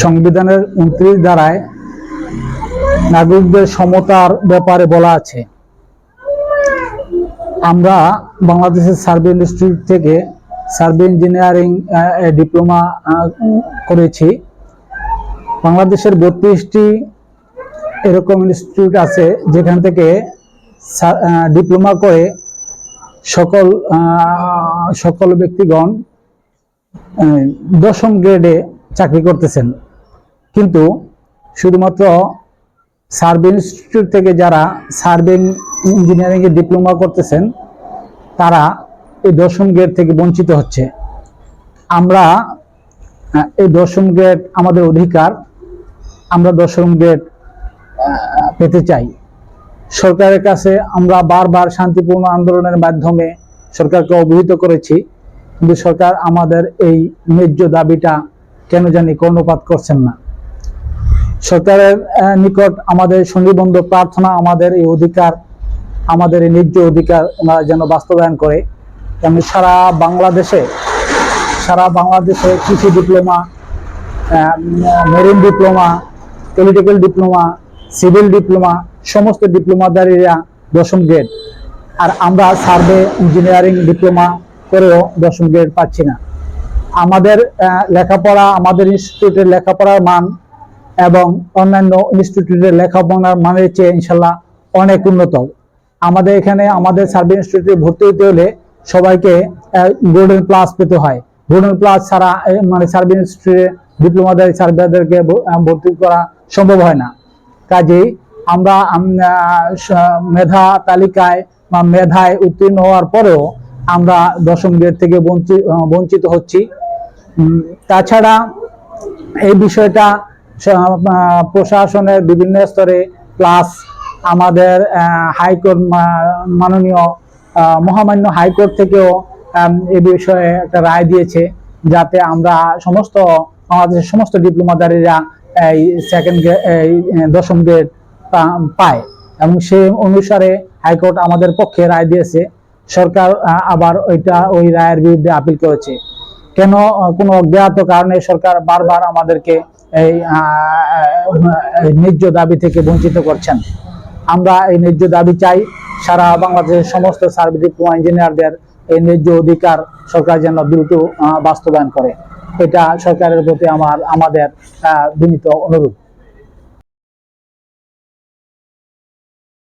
সংবিধানের উনত্রিশ ধারায় নাগরিকদের সমতার ব্যাপারে বলা আছে। আমরা বাংলাদেশের সার্ভে ইনস্টিটিউট থেকে সার্ভে ইঞ্জিনিয়ারিং ডিপ্লোমা করেছি। বাংলাদেশের বত্রিশটি এরকম ইনস্টিটিউট আছে যেখান থেকে ডিপ্লোমা করে সকল সকল ব্যক্তিগণ দশম গ্রেডে চাকরি করতেছেন। কিন্তু শুধুমাত্র সার্ভে ইনস্টিটিউট থেকে যারা সার্ভে ইঞ্জিনিয়ারিংয়ে ডিপ্লোমা করতেছেন, তারা এই দশম গ্রেড থেকে বঞ্চিত হচ্ছে। আমরা এই দশম গ্রেড আমাদের অধিকার, আমরা দশম গ্রেড পেতে চাই। সরকারের কাছে আমরা বারবার শান্তিপূর্ণ আন্দোলনের মাধ্যমে সরকারকে অবহিত করেছি, কিন্তু সরকার আমাদের এই ন্যায্য দাবিটা কেন জানি কর্ণপাত করছেন না। সরকারের নিকট আমাদের সুনিবন্ধ প্রার্থনা, আমাদের এই অধিকার, আমাদের এই ন্যায্য অধিকার ওনারা যেন বাস্তবায়ন করে। তেমনি সারা বাংলাদেশে সারা বাংলাদেশে কৃষি diploma marine diploma, political diploma, civil diploma, সমস্ত ডিপ্লোমাদারীরা দশম গ্রেড। আর আমরা সার্ভে ইঞ্জিনিয়ারিং ডিপ্লোমা করেও দশম গ্রেড পাচ্ছি না। আমাদের লেখাপড়া, আমাদের ইনস্টিটিউটের লেখাপড়ার মান এবং অন্যান্য ইনস্টিটিউটের লেখাপড়ার মানের চেয়ে ইনশাল্লাহ অনেক উন্নত। আমাদের এখানে আমাদের সার্ভে ইনস্টিটিউটে ভর্তি হতে হলে সবাইকে গোল্ডেন প্লাস পেতে হয়। গোল্ডেন প্লাস ছাড়া মানে সার্ভে ইনস্টিটিউটে ডিপ্লোমাদারি সার্ভেয়ারদেরকে ভর্তি করা সম্ভব হয় না। কাজেই আমরা মেধা তালিকায় বা মেধায় উত্তীর্ণ হওয়ার পরেও আমরা দশম গ্রেড থেকে বঞ্চিত হচ্ছি। তাছাড়া এই বিষয়টা প্রশাসনের বিভিন্ন স্তরে প্লাস আমাদের হাইকোর্ট মাননীয় মহামান্য হাইকোর্ট থেকেও এ বিষয়ে একটা রায় দিয়েছে যাতে আমরা সমস্ত বাংলাদেশের সমস্ত ডিপ্লোমাদারীরা এই সেকেন্ড এই দশম গ্রেড পায়। এবং সেই অনুসারে হাইকোর্ট আমাদের পক্ষে রায় দিয়েছে। সরকার আবার ওইটা, ওই রায়ের বিরুদ্ধে আপিল করেছে। কেন কোনো অজ্ঞাত কারণে সরকার বারবার আমাদেরকে এই ন্যায্য দাবি থেকে বঞ্চিত করছেন? আমরা এই ন্যায্য দাবি চাই, সারা বাংলাদেশের সমস্ত সার্ভিস ডিপ্লোমা ইঞ্জিনিয়ারদের এই ন্যায্য অধিকার সরকার যেন দ্রুত বাস্তবায়ন করে। এটা সরকারের প্রতি আমার, আমাদের বিনীত অনুরোধ।